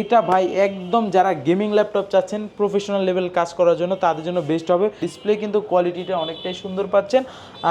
এটা ভাই একদম যারা গেমিং ল্যাপটপ চাচ্ছেন প্রফেশনাল লেভেল কাজ করার জন্য তাদের জন্য বেস্ট হবে। ডিসপ্লে কিন্তু কোয়ালিটিটা অনেকটাই সুন্দর পাচ্ছেন।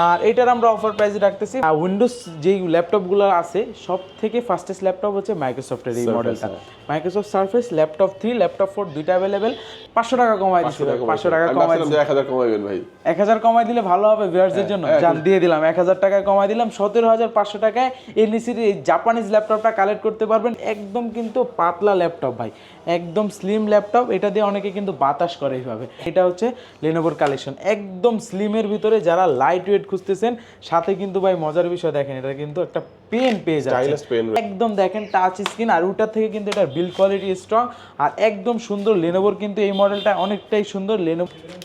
আর এটার আমরা অফার প্রাইসে রাখতেছি। আর উইন্ডোজ যেই ল্যাপটপগুলো আছে সব থেকে ফাস্টেস্ট ল্যাপটপ হচ্ছে মাইক্রোসফটের এই মডেলটা। Microsoft Surface laptop three laptop four দুইটা অ্যাভেলেবেল পাঁচশো টাকা কমাই দিচ্ছিল পাঁচশো টাকা কমাই এক হাজার কমাইবেন ভাই। এক হাজার কমাই দিলে ভালো হবে ভিউয়ার্সদের জন্য। হ্যাঁ, জান দিয়ে দিলাম এক হাজার টাকা কমাই দিলাম। সতেরো হাজার পাঁচশো টাকায় এলইসির এই জাপানিজ ল্যাপটপটা কালেক্ট করতে পারবেন একদম কিন্তু পাতলা ল্যাপটপ ভাই। একদম স্লিম ল্যাপটপ এটা দিয়ে অনেকে কিন্তু বাতাস করে এইভাবে। এটা হচ্ছে লেনোভোর কালেকশন একদম স্লিমের ভিতরে যারা লাইট ওয়েট খুঁজতেছেন সাথে কিন্তু ভাই মজার বিষয় দেখেন এটা কিন্তু একটা পেন পেয়ে যাচ্ছে। একদম দেখেন টাচ স্ক্রিন আর ওটার থেকে কিন্তু এটার বিল্ড কোয়ালিটি স্ট্রং আর একদম সুন্দর লেনোভোর কিন্তু এই মডেলটা অনেকটাই সুন্দর লেনো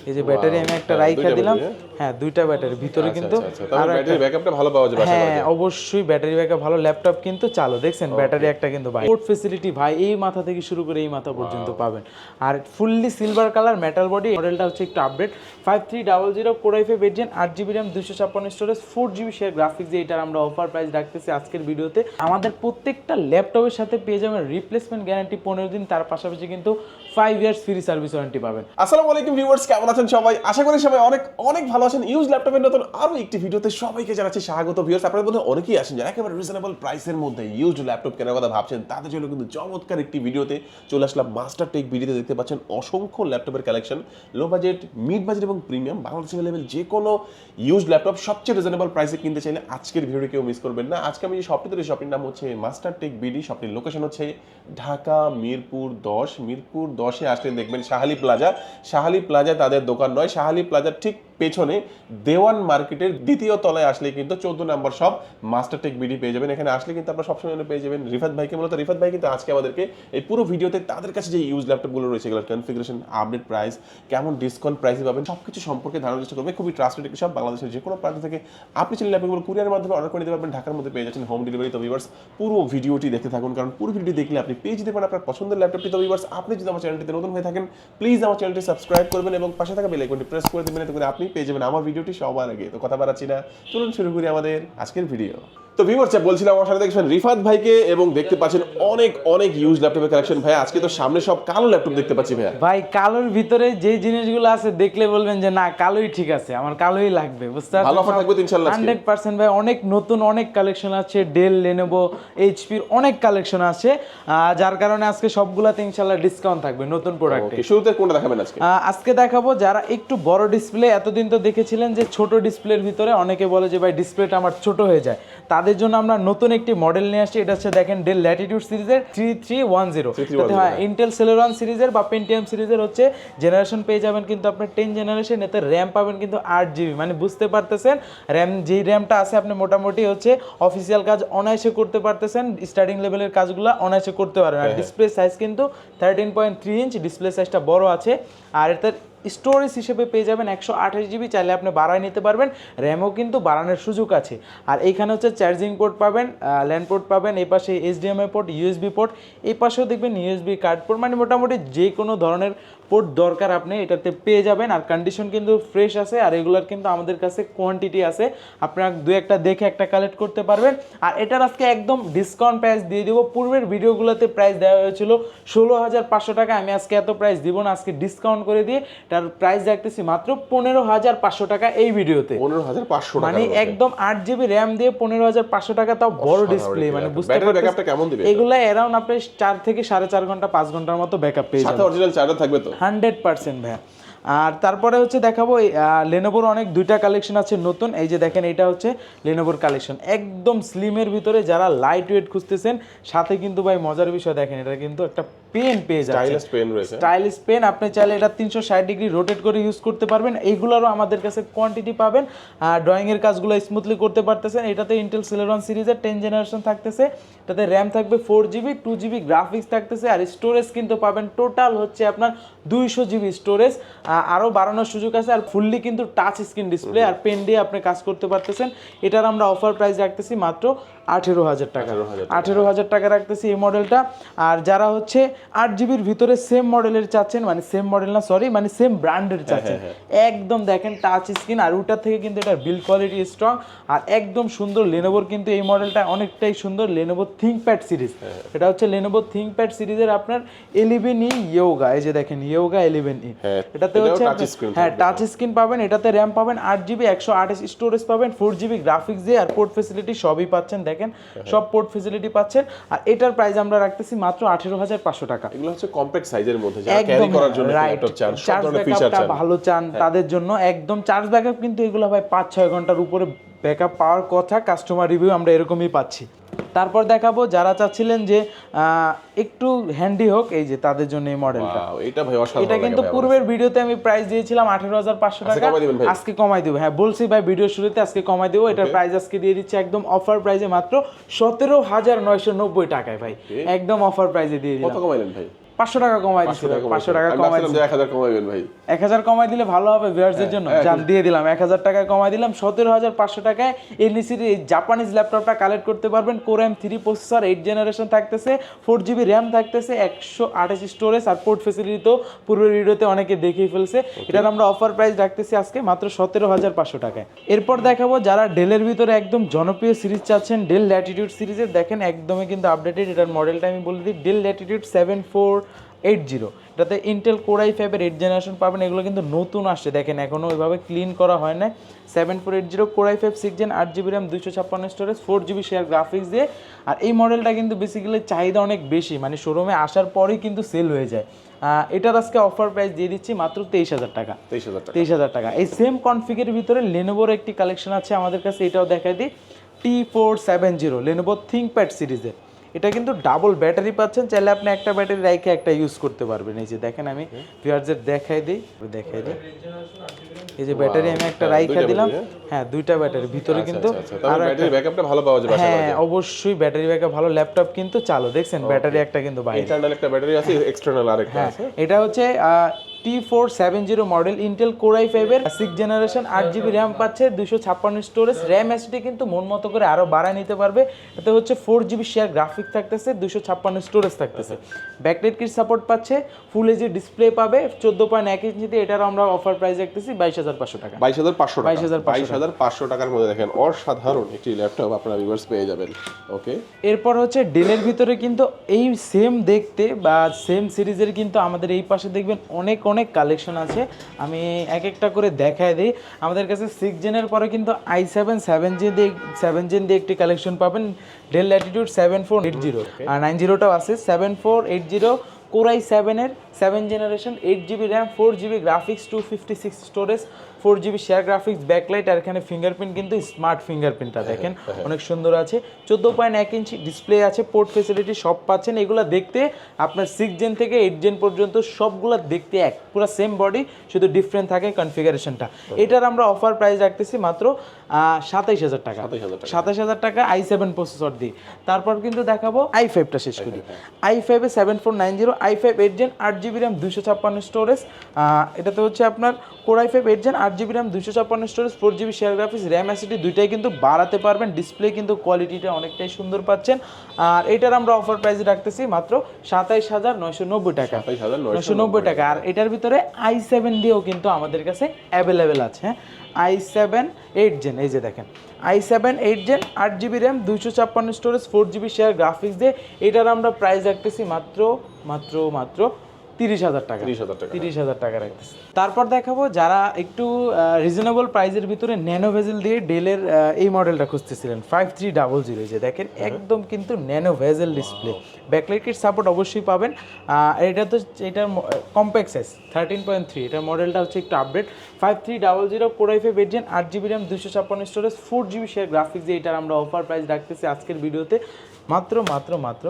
এই যে ব্যাটারি আমি একটা হ্যাঁ, রাইখা দিলাম। হ্যাঁ? দুইটা ব্যাটারি ভিতরে কিন্তু আচ্ছা, তাহলে আরও ব্যাটারি ব্যাকআপটা ভালো পাওয়া যাবে হ্যাঁ অবশ্যই ব্যাটারি ব্যাকআপ ভালো ল্যাপটপ কিন্তু চালো। দেখছেন ব্যাটারি একটা কিন্তু ভাই। পোর্ট ফেসিলিটি ভাই এই মাথা থেকে শুরু করে এই মাথা পর্যন্ত পাবেন। আর fully silver colour metal body মডেলটা হচ্ছে একটু update five three double zero core i five five eight gen আট জিবি র্যাম দুশো ছাপ্পান্ন storage four GB share graphics এটার আমরা অফার প্রাইস রাখতেছি আজকের ভিডিওতে। আমাদের প্রত্যেকটা ল্যাপটপের সাথে পেয়ে যাবেন রিপ্লেসমেন্ট গ্যারান্টি পনেরো দিন তার পাশাপাশি কিন্তু five years free service warranty পাবেন। আসসালামু আলাইকুম ভিউয়ার্স কেমন আছেন সবাই? আশা করি সবাই অনেক অনেক ভালো আছেন। ইউজ ল্যাপটপের নতুন আরও একটি ভিডিওতে সবাইকে জানাচ্ছি স্বাগত ভিউয়ার্স আপনাদের মধ্যে অনেকেই আছেন যারা একেবারে রিজনেবল প্রাইসের মধ্যে ইউজ ল্যাপটপ কেনার কথা ভাবছেন। তাদের জন্য কিন্তু চমৎকার একটি ভিডিওতে চলে আসলাম মাস্টার টেক ভিডিওতে দেখতে পাচ্ছেন অসংখ্য ল্যাপটপের collection low budget mid budget এবং প্রিমিয়াম বাংলাদেশ লেভেল যে কোনো ইউজ ল্যাপটপ সবচেয়ে রিজনেবল প্রাইসে কিনতে চাইলে আজকের ভিডিওটি কেউ মিস করবেন না। আজকে আমি যে শপটি তৈরি শপটির নাম হচ্ছে মাস্টার টেক বিডি শপটির লোকেশন হচ্ছে ঢাকা মিরপুর দশ। মিরপুর দশে আসলে দেখবেন শাহালি প্লাজা। শাহালি প্লাজা তাদের দোকান নয় শাহালি প্লাজার ঠিক পেছনে দেওয়ান মার্কেটের দ্বিতীয় তলায় আসলে কিন্তু চোদ্দ নম্বর সব মাস্টার টেক বিডি পেয়ে যাবেন। এখানে আসলে কিন্তু আপনারা সবসময় পেয়ে যাবেন। রিফাত ভাইকে মূলত রিফাত ভাই কিন্তু আজকে আমাদেরকে এই পুরো ভিডিওতে তাদের কাছে যে ইউজ ল্যাপটপগুলো রয়েছে এগুলোর কনফিগারেশন আপডেট প্রাইস কেমন ডিসকাউন্ট প্রাইসে পাবেন সব কিছু সম্পর্কে ধারণার চেষ্টা করবে। খুবই ট্রাস্টেড সব বাংলাদেশের যে কোনো প্রান্ত থেকে। আপনি চাইলে ল্যাপটপগুলো কুরিয়ারের মাধ্যমে অর্ডার করে নিতে পারবেন। ঢাকার মধ্যে পেয়ে যাচ্ছেন হোম ডেলিভারি তো ভিউয়ার্স পুরো ভিডিওটি দেখতে থাকুন, কারণ পুরো ভিডিও দেখলে আপনি পেয়ে যেতে পারেন আপনার পছন্দের ল্যাপটপটি তো ভিউয়ার্স আপনি যদি আমার চ্যানেলটিতে নতুন হয়ে থাকেন প্লিজ আমার চ্যানেলটি সাবস্ক্রাইব করবেন এবং পাশে থাকা বেল আইকনটি প্রেস করে দেবেন, এতে করে আপনি পেয়ে যাবেন। আমার ভিডিওটি সবার আগে। তো কথা বাড়াচ্ছি না। চলুন শুরু করি আমাদের আজকের ভিডিও। তো ভিউয়ার্স বলছিলাম আমার সাথে দেখছেন রিফাত ভাইকে এবং দেখতে পাচ্ছেন অনেক অনেক ইউজ ল্যাপটপের কালেকশন ভাই আজকে তো সামনে সব কালো ল্যাপটপ দেখতে পাচ্ছি ভাইয়া। ভাই কালোর ভিতরে যে জিনিসগুলো আছে দেখলে বলবেন যে না কালোই ঠিক আছে আমার কালোই লাগবে। বুঝতে পারছেন ভালো offer থাকবে। হান্ড্রেড পার্সেন্ট ভাই অনেক নতুন অনেক কালেকশন আছে ডেল লেনোভো এইচপির অনেক কালেকশন আছে যার কারণে আজকে সবগুলাতে ইনশাল্লাহ ডিসকাউন্ট থাকবে নতুন প্রোডাক্টে শুরুতে কোনটা দেখাবেন আজকে? আজকে দেখাবো যারা একটু বড় ডিসপ্লে এতদিন তো দেখেছিলেন যে ছোট ডিসপ্লের ভিতরে অনেকে বলে যে ভাই ডিসপ্লেটা আমার ছোট হয়ে যায়। তাদের জন্য আমরা নতুন একটি মডেল নিয়ে আসছি। এটা হচ্ছে দেখেন ডেল ল্যাটিটিউড সিরিজের থ্রি থ্রি ওয়ান জিরো হ্যাঁ ইন্টেল সেলেরন সিরিজের বা পেন্টিএম সিরিজের হচ্ছে জেনারেশন পেয়ে যাবেন কিন্তু আপনার টেন জেনারেশন এতে র্যাম পাবেন কিন্তু আট জিবি মানে বুঝতে পারতেছেন র্যাম যেই র্যামটা আছে আপনি মোটামুটি হচ্ছে অফিসিয়াল কাজ অনায়াসে করতে পারতেছেন স্টার্টিং লেভেলের কাজগুলো অনায়াসে করতে পারবেন। আর ডিসপ্লে সাইজ কিন্তু thirteen point three inch display সাইজটা বড় আছে। আর এটার স্টোরেজ হিসেবে পেয়ে যাবেন একশো আঠাশ জিবি, চাইলে আপনি বাড়ায় নিতে পারবেন। র্যামও কিন্তু বাড়ানোর সুযোগ আছে। আর এইখানে হচ্ছে চার্জিং পোর্ট পাবেন ল্যান্ড পোর্ট পাবেন, এই পাশে এইচডিএমআই পোর্ট ইউএসবি পোর্ট, এই পাশেও দেখবেন ইউএসবি কার্ড পোর্ট মানে মোটামুটি যে কোনো ধরনের পোর্ট দরকার আপনি এটাতে পেয়ে যাবেন। আর কন্ডিশন কিন্তু ফ্রেশ আছে আর এগুলোর কিন্তু আমাদের কাছে কোয়ান্টিটি আছে। আপনারা দু একটা দেখে একটা কালেক্ট করতে পারবেন। আর এটার আজকে একদম ডিসকাউন্ট প্রাইস দিয়ে দিব। পূর্বের ভিডিওগুলোতে প্রাইস দেওয়া হয়েছিল ষোলো হাজার পাঁচশো টাকা। আমি আজকে এত প্রাইস দিব না আজকে ডিসকাউন্ট করে দিয়ে তার প্রাইস দেখতেছি মাত্র পনেরো হাজার পাঁচশো টাকা এই ভিডিওতে। পনেরো হাজার পাঁচশো মানে একদম আট জিবি র্যাম দিয়ে পনেরো হাজার পাঁচশো টাকা তাও বড় ডিসপ্লে মানে বুঝতে দিবে এগুলা অ্যারাউন্ড আপনি চার থেকে সাড়ে চার ঘণ্টা পাঁচ ঘণ্টার মতো ব্যাকআপ পেয়ে যাবেন। অরিজিনাল চার্জার থাকবে তো? হান্ড্রেড পার্সেন্ট ভাইয়া। আর তারপরে হচ্ছে দেখাবো লেনোভোর অনেক দুইটা কালেকশন আছে নতুন। এই যে দেখেন এটা হচ্ছে লেনোভোর কালেকশন একদম স্লিমের ভিতরে যারা লাইট ওয়েট খুঁজতেছেন, সাথে কিন্তু ভাই মজার বিষয় দেখেন, এটা কিন্তু একটা পেন পেয়ে যাচ্ছে। স্টাইলাস পেন রয়েছে। স্টাইলিশ পেন আপনি চাইলে এটা তিনশো ষাট ডিগ্রি রোটেট করে ইউজ করতে পারবেন। এইগুলোরও আমাদের কাছে কোয়ান্টিটি পাবেন। আর ড্রয়িংয়ের কাজগুলো স্মুথলি করতে পারতেছেন। এটাতে ইন্টেল সিলেরন সিরিজের টেন জেনারেশন থাকতেছে। এটাতে র্যাম থাকবে four GB two GB graphics থাকতেছে। আর স্টোরেজ কিন্তু পাবেন টোটাল হচ্ছে আপনার দুইশো জিবি স্টোরেজ আরও বাড়ানোর সুযোগ আছে। আর ফুললি কিন্তু টাচ স্ক্রিন ডিসপ্লে আর পেন দিয়ে আপনি কাজ করতে পারতেছেন। এটার আমরা অফার প্রাইস রাখতেছি মাত্র আঠেরো হাজার টাকা। 18,000 আঠেরো হাজার টাকা রাখতেছি এই মডেলটা আর যারা হচ্ছে আট জিবির ভিতরে সেম মডেলের চাচ্ছেন মানে সেম মডেল না সরি মানে সেম ব্র্যান্ডের চাচ্ছেন। একদম দেখেন টাচ স্ক্রিন আর ওটার থেকে কিন্তু এটার বিল কোয়ালিটি স্ট্রং আর একদম সুন্দর লেনোভোর কিন্তু এই মডেলটা অনেকটাই সুন্দর লেনোভো থিঙ্কপ্যাড সিরিজ এটা হচ্ছে লেনোভো থিঙ্কপ্যাড সিরিজের আপনার ইলেভেন ই ইয়োগা এই যে দেখেন ইয়োগা ইলেভেন ই হ্যাঁ, এটাতে হচ্ছে হ্যাঁ টাচ স্ক্রিন পাবেন এটাতে র্যাম পাবেন আট জিবি একশো আঠাশ স্টোরেজ পাবেন ফোর জিবি গ্রাফিক্স দিয়ে আর পোর্ট ফেসিলিটি সবই পাচ্ছেন দেখেন। সব পোর্ট ফেসিলিটি পাচ্ছেন আর এটার প্রাইস আমরা রাখতেছি মাত্র আঠেরো হাজার পাঁচশো টাকা। এগুলো হচ্ছে কম্প্যাক্ট সাইজের মধ্যে যারা ক্যারি করার জন্য ল্যাপটপ চান সব ধরনের ফিচার চান। হ্যাঁ। ভালো চান তাদের জন্য। একদম চার্জ ব্যাকআপ কিন্তু এগুলো ভাই পাঁচ ছয় ঘণ্টার উপরে ব্যাকআপ পাওয়ার কথা কাস্টমার রিভিউ আমরা এরকমই পাচ্ছি। তারপর দেখাবো যারা চাচ্ছিলেন যে একটু হ্যান্ডি হোক এই যে তাদের জন্য এই মডেলটা এটা ভাই অসাধারণ এটা কিন্তু পূর্বের ভিডিওতে আমি প্রাইস দিয়েছিলাম আঠেরো হাজার পাঁচশো আজকে টাকা। কমাই আজকে কমাই দেবো। হ্যাঁ বলছি ভাই ভিডিও শুরুতে আজকে কমাই দেবো। এটার প্রাইস আজকে দিয়ে দিচ্ছি একদম অফার প্রাইসে মাত্র সতেরো হাজার নয়শো নব্বই টাকায় ভাই। একদম অফার প্রাইসে দিয়ে কত দিলাম। কমাইলেন ভাই? পাঁচশো টাকা কমাই দিচ্ছি ভাই, পাঁচশো টাকা কমাই এক হাজার কমাইবেন ভাই এক হাজার কমাই দিলে ভালো হবে ভিউয়ার্সদের জন্য। হ্যাঁ, জান দিয়ে দিলাম এক হাজার টাকা কমাই দিলাম সতেরো হাজার পাঁচশো টাকায় এলইসির এই জাপানিজ ল্যাপটপটা কালেক্ট করতে পারবেন। Core M three processor eight generation থাকতেছে ফোর জিবি র্যাম থাকতেছে একশো আঠাশ স্টোরেজ আর পোর্ট ফেসিলিটি তো পূর্বের ভিডিওতে অনেকে দেখেই ফেলছে। এটার আমরা অফার প্রাইস রাখতেছি আজকে মাত্র সতেরো হাজার পাঁচশো টাকায়। এরপর দেখাবো যারা ডেলের ভিতরে একদম জনপ্রিয় সিরিজ চাচ্ছেন ডেল ল্যাটিটিউড সিরিজের দেখেন একদমই কিন্তু আপডেটেড এটার মডেলটা আমি বলে দিই। Dell Latitude seven four eight zero. এটাতে ইন্টেল কোরাই ফাইভের এইট জেনারেশন পাবেন এগুলো কিন্তু নতুন আসছে। দেখেন এখনও ওইভাবে ক্লিন করা হয় না seven four eight zero core i five six gen আট জিবি র্যাম দুশো ছাপ্পান্ন storage four GB share graphics দিয়ে। আর এই মডেলটা কিন্তু বেসিক্যালি চাহিদা অনেক বেশি মানে শোরুমে আসার পরেই কিন্তু সেল হয়ে যায়। এটার আজকে অফার প্রাইস দিয়ে দিচ্ছি মাত্র তেইশ হাজার টাকা। তেইশ হাজার টাকা। তেইশ হাজার টাকা। এই সেম কনফিগের ভিতরে লেনোভোর একটি কালেকশন আছে আমাদের কাছে এটাও দেখাই দিই। T four seven zero Lenovo ThinkPad সিরিজের এটা কিন্তু ডাবল ব্যাটারি পাচ্ছেন চাইলে আপনি একটা ব্যাটারি রাইখে একটা ইউজ করতে পারবেন। এই যে দেখেন আমি ভিউয়ারদের দেখাই দিই দেখাই দিই। এই যে ব্যাটারি আমি একটা হ্যাঁ, রাইখা দিলাম। হ্যাঁ? দুইটা ব্যাটারি ভিতরে কিন্তু আচ্ছা, আচ্ছা, ব্যাটারি ব্যাকআপটা ভালো পাওয়া যাবে হ্যাঁ অবশ্যই ব্যাটারি ব্যাকআপ ভালো ল্যাপটপ কিন্তু চালু। দেখছেন ব্যাটারি একটা কিন্তু বাইরে। ইন্টারনাল একটা ব্যাটারি আছে এক্সটার্নাল আরেকটা হ্যাঁ আছে। এটা হচ্ছে T four seven zero model Intel core i ফাইভের সিক্স জেনারেশন আট জিবি র্যাম পাচ্ছে দুশো ছাপ্পান্ন স্টোরেজ র্যাম এসডি কিন্তু মন মতো করে আরও বাড়ায় নিতে পারবে। এতে হচ্ছে ফোর জিবি শেয়ার গ্রাফিক থাকতেছে দুশো ছাপ্পান্ন স্টোরেজ থাকতেছে। ব্যাকলাইট কিট সাপোর্ট পাচ্ছে ফুল এইচডি ডিসপ্লে পাবে চোদ্দ পয়েন্ট এক ইঞ্চিতে এটার আমরা অফার প্রাইস দেখতেছি বাইশ হাজার পাঁচশো টাকা। বাইশ হাজার পাঁচশো বাইশ হাজার বাইশ হাজার পাঁচশো টাকার মধ্যে দেখেন অসাধারণ একটি ল্যাপটপ আপনারা ভিউয়ার্স পেয়ে যাবেন ওকে এরপর হচ্ছে ডেলের ভিতরে কিন্তু এই সেম দেখতে বা সেম সিরিজের কিন্তু আমাদের এই পাশে দেখবেন অনেক অনেক কালেকশন আছে। আমি এক একটা করে দেখায় দিই। আমাদের কাছে সিক্স জেনের পরে কিন্তু আই সেভেন সেভেন জেন দিয়ে সেভেন জেন দিয়ে একটি কালেকশন পাবেন। Dell Latitude seven four eight zero আর নাইন জিরোটাও আছে। Seven four eight zero core i সেভেনের seven generation eight GB RAM four GB graphics two fifty six storage four GB share graphics backlight আর এখানে fingerprint কিন্তু smart ফিঙ্গারপ্রিন্টটা দেখেন অনেক সুন্দর আছে। চোদ্দ পয়েন্ট এক ইঞ্চি ডিসপ্লে আছে পোর্ট ফেসিলিটি সব পাচ্ছেন। এগুলো দেখতে আপনার সিক্স জেন থেকে এইট জেন পর্যন্ত সবগুলো দেখতে এক পুরো সেম বডি শুধু ডিফারেন্ট থাকে কনফিগারেশনটা এটার আমরা অফার প্রাইস রাখতেছি মাত্র সাতাইশ হাজার টাকা। 27,000 টাকা। সাতাশ হাজার টাকা আই সেভেন প্রসেসর দিই তারপর কিন্তু দেখাবো আই ফাইভটা শেষ করি। আই ফাইভে seven four nine zero I five eight gen আট জিবি র্যাম দুশো ছাপ্পান্ন স্টোরেজ এটাতে হচ্ছে আপনার core I five eight gen আট জিবি র্যাম দুশো ছাপ্পান্ন storage four GB share graphics RAM SSD দুইটাই কিন্তু বাড়াতে পারবেন। ডিসপ্লে কিন্তু কোয়ালিটিটা অনেকটাই সুন্দর পাচ্ছেন। আর এটার আমরা অফার প্রাইস রাখতেছি মাত্র সাতাইশ হাজার নয়শো নব্বই টাকা। নয়শো নয়শো নব্বই টাকা। আর এটার ভিতরে আই সেভেন দিয়েও কিন্তু আমাদের কাছে অ্যাভেলেবেল আছে হ্যাঁ? আই সেভেন এইট জেন এই যে দেখেন। আই সেভেন এইট জেন আট জিবি র্যাম দুশো ছাপ্পান্ন storage four GB share graphics দিয়ে এটার আমরা প্রাইস রাখতেছি মাত্র মাত্র মাত্র তিরিশ হাজার টাকা। তিরিশ হাজার টাকা। তিরিশ হাজার টাকা রাখতেছি। তারপর দেখাবো যারা একটু রিজনেবল প্রাইসের ভিতরে ন্যানো ভেজেল দিয়ে ডেলের এই মডেলটা খুঁজতেছিলেন। ফাইভ থ্রি ডাবল জিরো যে দেখেন একদম কিন্তু nano bezel display backlight kit support অবশ্যই পাবেন। এটা তো এটার compact size thirteen point three এটার মডেলটা হচ্ছে একটু update five three double zero core i five eight gen আট জিবি র্যাম দুশো ছাপ্পান্ন storage four GB share graphics এটার আমরা অফার প্রাইস রাখতেছি আজকের ভিডিওতে মাত্র মাত্র মাত্র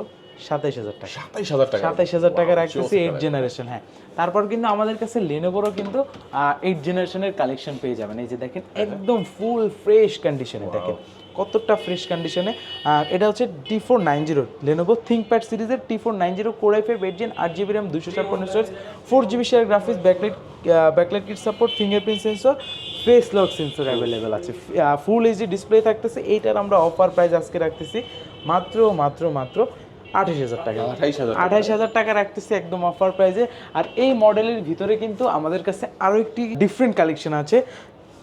সাতাইশ হাজার টাকা। সাতাইশ হাজার টাকা। সাতাইশ হাজার টাকা রাখতেছি এইট জেনারেশন হ্যাঁ। তারপর কিন্তু আমাদের কাছে লেনোভোরও কিন্তু এইট জেনারেশনের কালেকশন পেয়ে যাবেন। এই যে দেখেন একদম ফুল ফ্রেশ কন্ডিশনে দেখেন। কতটা ফ্রেশ কন্ডিশনে আর এটা হচ্ছে T four nine zero Lenovo ThinkPad সিরিজের T four nine zero core I five eight gen আট জিবি র্যাম দুশো ছাপ্পান্ন storage four GB share graphics backlight backlight kit support fingerprint sensor face lock sensor available আছে। Full HD display থাকতেছে। এইটার আমরা offer price আজকে রাখতেছি। মাত্র মাত্র মাত্র আঠাশ হাজার টাকা। আঠাশ হাজার টাকা। রাখতেছি একদম অফার প্রাইসে আর এই মডেলের ভিতরে কিন্তু আমাদের কাছে আরও একটি ডিফারেন্ট কালেকশন আছে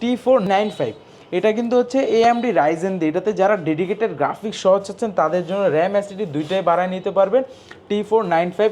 টি ফোর নাইন ফাইভ এটা কিন্তু হচ্ছে এএমডি রাইজেন দিয়ে। এটাতে যারা ডেডিকেটেড গ্রাফিক্স সহ চাচ্ছেন তাদের জন্য র্যাম অ্যাসিডি দুইটাই বাড়ায় নিতে পারবেন। T four nine five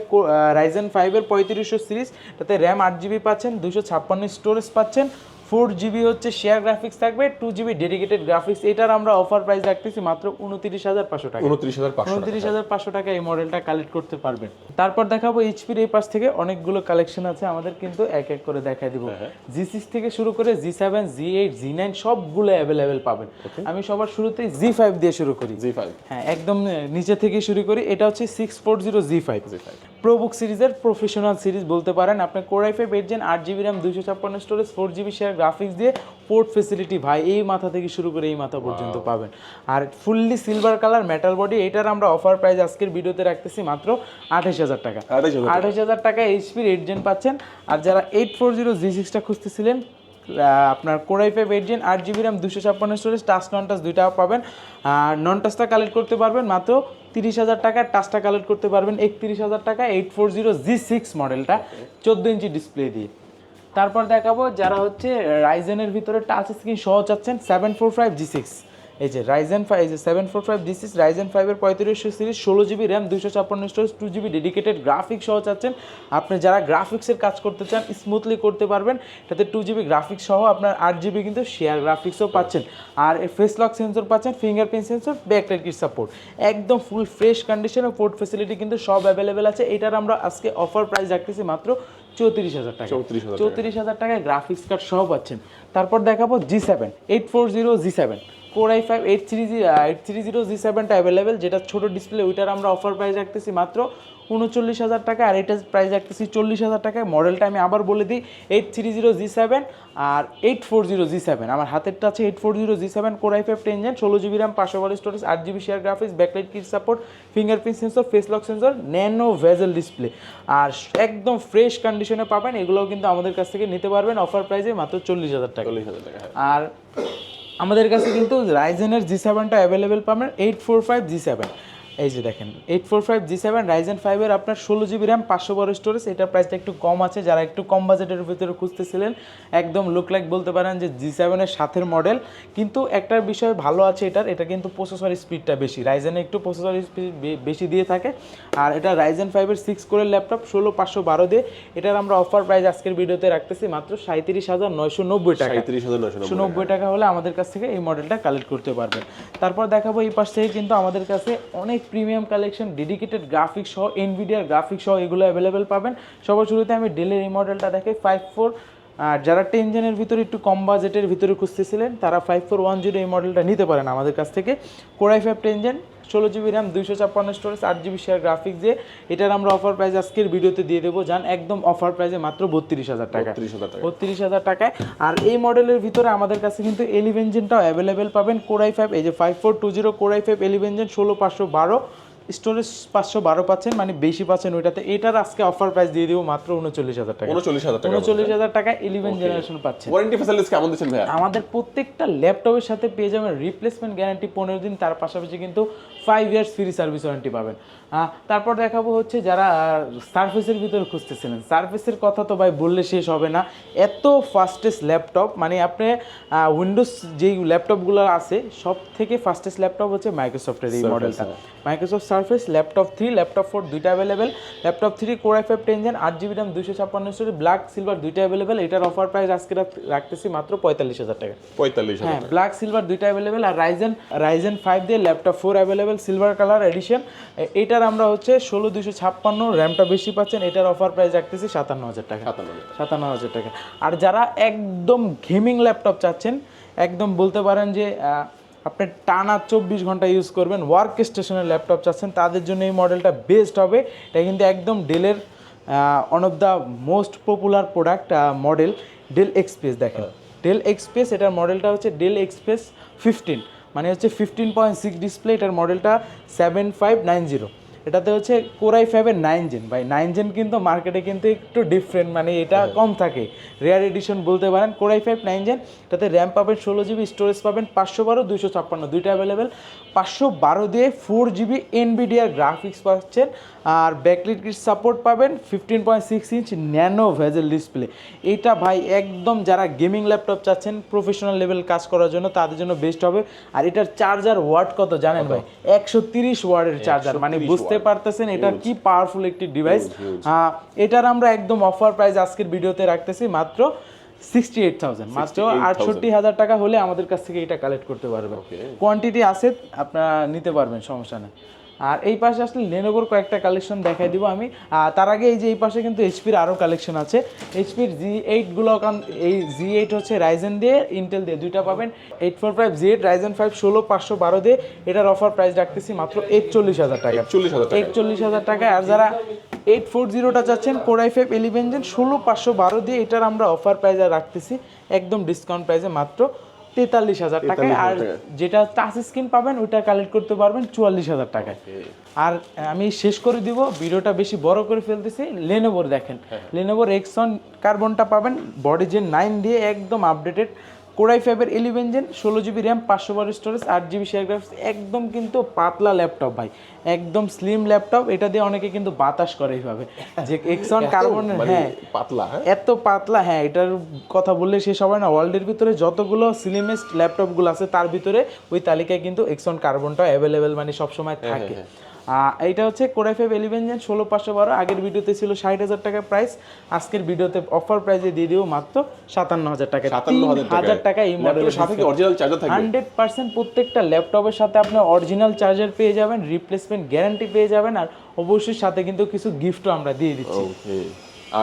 Ryzen ফাইভের পঁয়ত্রিশশো সিরিজ। তাতে র্যাম আট জিবি পাচ্ছেন দুশো ছাপ্পান্ন স্টোরেজ পাচ্ছেন। ফোর জিবি হচ্ছে শেয়ার গ্রাফিক্স থাকবে টু জিবি ডেডিকেটেড গ্রাফিক্স এটার আমরা অফার প্রাইস রাখতেছি মাত্র উনত্রিশ হাজার পাঁচশো টাকা। উনত্রিশ হাজার উনত্রিশ হাজার পাঁচশো টাকা এই মডেলটা কালেক্ট করতে পারবেন। তারপর দেখাবো এইচপির এই পাশ থেকে অনেকগুলো কালেকশন আছে আমাদের কিন্তু এক এক করে দেখাই দিব। জি সিক্স থেকে শুরু করে G seven G eight G nine সবগুলো অ্যাভেলেবেল পাবেন। আমি সবার শুরুতেই জি ফাইভ দিয়ে শুরু করি। জি ফাইভ হ্যাঁ একদম নিচে থেকে শুরু করি। এটা হচ্ছে six four zero G five G five ProBook সিরিজের প্রফেশনাল সিরিজ বলতে পারেন। আপনার core i five eight gen আট জিবি র্যাম দুশো ছাপ্পান্ন storage four GB share graphics দিয়ে পোর্ট ফেসিলিটি ভাই এই মাথা থেকে শুরু করে এই মাথা পর্যন্ত পাবেন। আর fully silver colour metal body এটার আমরা অফার প্রাইস আজকের ভিডিওতে রাখতেছি মাত্র আঠাশ হাজার টাকা। আঠাশ হাজার টাকা। এইচপির এইট জেন পাচ্ছেন। আর যারা এইট ফোর জিরো জি সিক্সটা খুঁজতেছিলেন আপনার core i five eight gen আট জিবি র্যাম দুশো ছাপ্পান্ন স্টোরেজ টাচ নন টাচ দুইটাও পাবেন। আর নন টাচটা কালেক্ট করতে পারবেন মাত্র তিরিশ হাজার টাকা। টাচটা কালেক্ট করতে পারবেন একত্রিশ হাজার টাকা eight four zero G six মডেলটা চোদ্দ ইঞ্চি ডিসপ্লে দিয়ে। তারপর দেখাবো যারা হচ্ছে রাইজেনের ভিতরে টাচ স্ক্রিন সহ চাচ্ছেন seven four five G six এই যে রাইজেন ফাইভ এই যে seven four five G six Ryzen ফাইভের পঁয়ত্রিশশো সিরিজ ষোলো জিবি র্যাম দুশো ছাপ্পান্ন storage two GB dedicated graphics সহ চাচ্ছেন। আপনি যারা গ্রাফিক্সের কাজ করতে চান স্মুথলি করতে পারবেন। তাতে টু জিবি গ্রাফিক্স সহ আপনার আট জিবি কিন্তু শেয়ার গ্রাফিক্সও পাচ্ছেন। আর ফেস লক সেন্সর পাচ্ছেন fingerprint sensor backlight kit support একদম ফুল ফ্রেশ কন্ডিশনে পোর্ট ফেসিলিটি কিন্তু সব অ্যাভেলেবেল আছে। এটার আমরা আজকে অফার প্রাইস রাখতেছি মাত্র চৌত্রিশ হাজার টাকা। চৌত্রিশ হাজার টাকায় গ্রাফিক্স কার্ড সহ পাচ্ছেন। তারপর দেখাবো G seven eight four zero G seven core I five eight three G eight three zero G সেভেনটা available যেটা ছোটো ডিসপ্লে ওইটার আমরা অফার প্রাইস রাখতেছি মাত্র উনচল্লিশ হাজার টাকা আর এটার প্রাইস রাখতেছি চল্লিশ হাজার টাকায়। মডেলটা আমি আবার বলে দিই eight three zero G seven আর eight four zero G seven আমার হাতেরটা আছে eight four zero G seven core I five ten gen ষোলো জিবি র্যাম পাঁচশো বারো স্টোরেজ আট GB share graphics backlight kit support fingerprint sensor face lock sensor nano bezel display আর একদম fresh কন্ডিশনে পাবেন এগুলোও কিন্তু আমাদের কাছ থেকে নিতে পারবেন। অফার প্রাইসে মাত্র চল্লিশ হাজার টাকা। চল্লিশ হাজার টাকা হ্যাঁ। আর আমাদের কাছে কিন্তু রাইজেনের জি সেভেনটা অ্যাভেলেবেল পাবেন eight four five G seven এই যে দেখেন eight four five G seven Ryzen ফাইভের আপনার ষোলো জিবি র্যাম পাঁচশো বারো স্টোরেজ এটার প্রাইসটা একটু কম আছে। যারা একটু কম বাজেটের ভিতরে খুঁজতেছিলেন একদম লুক লাইক বলতে পারেন যে জি সেভেনের সাথের মডেল কিন্তু একটার বিষয় ভালো আছে এটার এটা কিন্তু প্রসেসর স্পিডটা বেশি। রাইজেনে একটু প্রসেসর স্পিড বেশি দিয়ে থাকে। আর এটা রাইজেন ফাইভের সিক্স করে ল্যাপটপ ষোলো পাঁচশো বারো দিয়ে। এটার আমরা অফার প্রাইস আজকের ভিডিওতে রাখতেছি মাত্র সাঁত্রিশ হাজার নয়শো নব্বই টাকা। সাঁত্রিশ হাজার নয়শো নব্বই টাকা। হলে আমাদের কাছ থেকে এই মডেলটা কালেক্ট করতে পারবেন। তারপর দেখাবো এই পাশ থেকে কিন্তু আমাদের কাছে অনেক প্রিমিয়াম কালেকশন ডেডিকেটেড গ্রাফিক্স সহ এনভিডিয়ার গ্রাফিক্স সহ এগুলো অ্যাভেলেবেল পাবেন। সবার শুরুতে আমি ডেলের এই মডেলটা দেখে ফাইভ ফোর আর যারা টেন জেনের ভিতরে একটু কম বাজেটের ভিতরে খুঁজতেছিলেন, তারা ফাইভ ফোর ওয়ান জিরো এই মডেলটা নিতে পারেন আমাদের কাছ থেকে। Core i five ten gen ষোলো জিবি র্যাম দুইশো ছাপ্পান্ন স্টোরেজ আট জিবি শেয়ার গ্রাফিক্স দিয়ে এটার আমরা অফার প্রাইস আজকের ভিডিওতে দিয়ে দেবো। যান একদম অফার প্রাইসে মাত্র বত্রিশ হাজার টাকা। টাকা। বত্রিশ হাজার টাকায়। আর এই মডেলের ভিতরে আমাদের কাছে কিন্তু এলিভেনজেনটাও অ্যাভেলেবেল পাবেন। কোরাই ফাইভ এই যে five four two zero core i five eleven gen ষোলো পাঁচশো বারো স্টোরেজ পাঁচশো বারো পাচ্ছেন মানে বেশি পাচ্ছেন ওইটাতে। এটার আজকে অফার প্রাইস দিয়ে দেবো মাত্র উনচল্লিশ হাজার টাকা। উনচল্লিশ হাজার টাকা। উনচল্লিশ হাজার টাকায় ইলেভেন জেনারেশন পাচ্ছেন। ওয়ারেন্টি ফ্যাসিলিটিস কেমন দিচ্ছেন ভাইয়া? আমাদের প্রত্যেকটা ল্যাপটপের সাথে পেয়ে যাবেন রিপ্লেসমেন্ট গ্যারান্টি পনেরো দিন। তার পাশাপাশি কিন্তু five years free service warranty পাবেন। তারপর দেখাবো হচ্ছে যারা সার্ফেসের ভিতরে খুঁজতেছিলেন। সার্ফেসের কথা তো ভাই বললে শেষ হবে না। এত ফাস্টেস্ট ল্যাপটপ মানে আপনি উইন্ডোজ যেই ল্যাপটপগুলো আছে সব থেকে ফাস্টেস্ট ল্যাপটপ হচ্ছে মাইক্রোসফটের এই মডেলটা Microsoft Surface laptop three laptop four দুইটা available laptop three core I five ten gen আট জিবি র্যাম দুশো ছাপ্পান্ন স্টোরি ব্ল্যাক সিলভার দুইটা অ্যাভেলেবেল এটার অফার প্রাইস আজকে রাখতেছি মাত্র পঁয়তাল্লিশ হাজার টাকা। পঁয়তাল্লিশ হ্যাঁ ব্ল্যাক সিলভার দুইটা অ্যাভেলেবেল আর রাইজেন রাইজেন ফাইভ দিয়ে laptop four available silver colour edition এটার আমরা হচ্ছে ষোলো দুশো ছাপ্পান্ন র্যামটা বেশি পাচ্ছেন এটার অফার প্রাইস রাখতেছি সাতান্ন হাজার টাকা। সাতান্ন হাজার টাকা। আর যারা একদম গেমিং ল্যাপটপ চাচ্ছেন একদম বলতে পারেন যে আপনি টানা চব্বিশ ঘণ্টা ইউজ করবেন ওয়ার্ক স্টেশনের ল্যাপটপ চাচ্ছেন তাদের জন্য এই মডেলটা বেস্ট হবে। এটা কিন্তু একদম ডেলের one of the most popular product model Dell Express দেখেন। ডেল এক্সপ্রেস এটার মডেলটা হচ্ছে ডেল এক্সপ্রেস ফিফটিন মানে হচ্ছে ফিফটিন পয়েন্ট সিক্স ডিসপ্লে এটার মডেলটা সেভেন ফাইভ নাইন জিরো এটাতে হচ্ছে কোরাই ফাইভের নাইন জেন ভাই নাইন জেন কিন্তু মার্কেটে কিন্তু একটু ডিফারেন্ট মানে এটা কম থাকে। রেয়ার এডিশন বলতে পারেন core i five nine gen এটাতে র্যাম পাবেন ষোলো জিবি স্টোরেজ পাবেন পাঁচশো বারো দুইশো ছাপ্পান্ন দুইটা অ্যাভেলেবেল পাঁচশো বারো দিয়ে ফোর জিবি এনবিডিআর গ্রাফিক্স পাচ্ছেন। আর ব্যাকলিট সাপোর্ট পাবেন fifteen point six inch nano bezel display এইটা ভাই একদম যারা গেমিং ল্যাপটপ চাচ্ছেন প্রফেশনাল লেভেল কাজ করার জন্য তাদের জন্য বেস্ট হবে। আর এটার চার্জার ওয়াট কত জানেন ভাই? একশো তিরিশ ওয়ার্ডের চার্জার মানে 130 বুঝতে পারতেছেন এটা কি পাওয়ারফুল একটি ডিভাইস এটার আমরা একদম অফার প্রাইস আজকের ভিডিওতে রাখতেছি মাত্র সিক্সটি এইট থাউজেন্ড মাত্র আটষট্টি হাজার টাকা হলে আমাদের কাছ থেকে এটা কালেক্ট করতে পারবেন। কোয়ান্টিটি আছে আপনারা নিতে পারবেন সমস্যা নেই। আর এই পাশে আসলে লেনোভোর কয়েকটা কালেকশন দেখাই দিব আমি। আর তার আগে এই যে এই পাশে কিন্তু এইচপির আরও কালেকশন আছে। এইচপির জি এইটগুলো এই জি এইট হচ্ছে রাইজেন দিয়ে ইন্টেল দিয়ে দুইটা পাবেন। Eight four five G eight Ryzen five ষোলো পাঁচশো বারো দিয়ে। এটার অফার প্রাইস রাখতেছি মাত্র একচল্লিশ হাজার টাকা। চল্লিশ হাজার একচল্লিশ হাজার টাকা আর যারা এইট ফোর জিরোটা চাচ্ছেন কোরাই ফাইভ ইলেভেন জেন ষোলো পাঁচশো বারো দিয়ে এটার আমরা অফার প্রাইসে রাখতেছি। একদম ডিসকাউন্ট প্রাইসে মাত্র। তেতাল্লিশ হাজার টাকায়। আর যেটা টাচ স্ক্রিন পাবেন ওইটা কালেক্ট করতে পারবেন চুয়াল্লিশ হাজার টাকায়। আর আমি শেষ করে দিব ভিডিওটা বেশি বড় করে ফেলতেছি। লেনোভোর দেখেন। লেনোভোর এক্সন কার্বনটা পাবেন বডি যে নাইন দিয়ে একদম আপডেটেড কোরাই ফাইভের ইলেভেন জেন ষোলো জিবি র্যাম পাঁচশো বারো স্টোরেজ আট জিবি শেয়ার গ্রাফিক্স একদম কিন্তু পাতলা ল্যাপটপ ভাই। একদম স্লিম ল্যাপটপ এটা দিয়ে অনেকে কিন্তু বাতাস করে এইভাবে। যে এক্সন এত কার্বন মানে হ্যাঁ পাতলা হ্যাঁ? এত পাতলা হ্যাঁ এটার কথা বললে শেষ হবে না। ওয়ার্ল্ডের ভিতরে যতগুলো স্লিমেস্ট ল্যাপটপগুলো আছে তার ভিতরে ওই তালিকায় কিন্তু এক্সন কার্বনটা অ্যাভেলেবেল মানে সবসময় থাকে। আহ, এইটা হচ্ছে কোরাই ফাইভ এলিভেন জেন ষোলো পাঁচশো বারো। আগের ভিডিওতে ছিল ষাট হাজার টাকা প্রাইস আজকের ভিডিওতে অফার প্রাইসে দিয়ে দিব মাত্র সাতান্ন হাজার টাকা। হাজার টাকা এই মডেলের সাথে অরিজিনাল চার্জার থাকবে? হান্ড্রেড পার্সেন্ট প্রত্যেকটা ল্যাপটপের সাথে আপনি অরিজিনাল চার্জার পেয়ে যাবেন রিপ্লেসমেন্ট গ্যারান্টি পেয়ে যাবেন আর অবশ্যই সাথে কিন্তু কিছু গিফটও আমরা দিয়ে দিচ্ছি।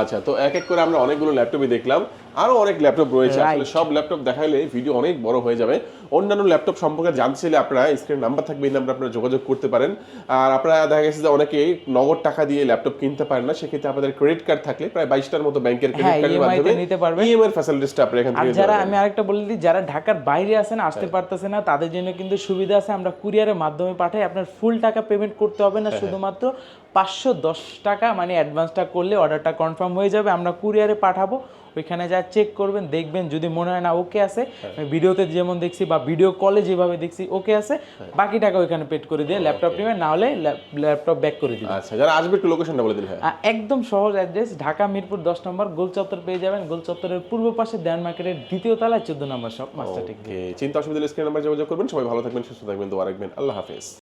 আচ্ছা তো এক এক করে আমরা অনেকগুলো ল্যাপটপই দেখলাম। আরও অনেক ল্যাপটপ রয়েছে। আসলে সব ল্যাপটপ দেখাইলে ভিডিও অনেক বড় হয়ে যাবে। অন্যান্য ল্যাপটপ সম্পর্কে জানতে চাইলে আপনারা স্ক্রিন নাম্বার থাকবে এই নাম্বার আপনারা যোগাযোগ করতে পারেন। আর আপনারা দেখা গেছে যে অনেকেই নগদ টাকা দিয়ে ল্যাপটপ কিনতে পারেন না সেক্ষেত্রে আপনাদের ক্রেডিট কার্ড থাকলে প্রায় বাইশটার মতো ব্যাংকের ক্রেডিট হ্যাঁ, কার্ডের মাধ্যমে নিতে পারবেন। ইএমআই এর ফ্যাসিলিটিসটা আপনারা এখান থেকে যারা আমি আরেকটা বলে দিই যারা ঢাকার বাইরে আছেন আসতে পারতেছে না তাদের জন্য কিন্তু সুবিধা আছে। আমরা কুরিয়ারের মাধ্যমে পাঠাই আপনার ফুল টাকা পেমেন্ট করতে হবে না শুধুমাত্র পাঁচশো দশ টাকা মানে অ্যাডভান্সটা করলে অর্ডারটা কনফার্ম হয়ে যাবে। আমরা কুরিয়ারে পাঠাবো। ওইখানে যা চেক করবেন দেখবেন যদি মনে হয় না ওকে আছে ভিডিওতে যেমন দেখছি বা ভিডিও কলে যেভাবে দেখছি ওকে আছে বাকি টাকা ওইখানে পেড করে দিয়ে ল্যাপটপ নেবেন না হলে ল্যাপটপ ব্যাক করে দিবেন। আচ্ছা যারা আসবে একটু লোকেশনটা বলে দিন হ্যাঁ। একদম সহজ অ্যাড্রেস ঢাকা মিরপুর দশ নম্বর গোল চত্বর পেয়ে যাবেন। গোল চত্বরের পূর্ব পাশে দেয়ান মার্কেটের দ্বিতীয় তলায় চোদ্দ নম্বর শপ মাস্টার টেক চিন্তা অসুবিধা স্ক্রিন নাম্বার যোগাযোগ করবেন। সবাই ভালো থাকবেন সুস্থ থাকবেন দোয়া রাখবেন। আল্লাহ হাফেজ।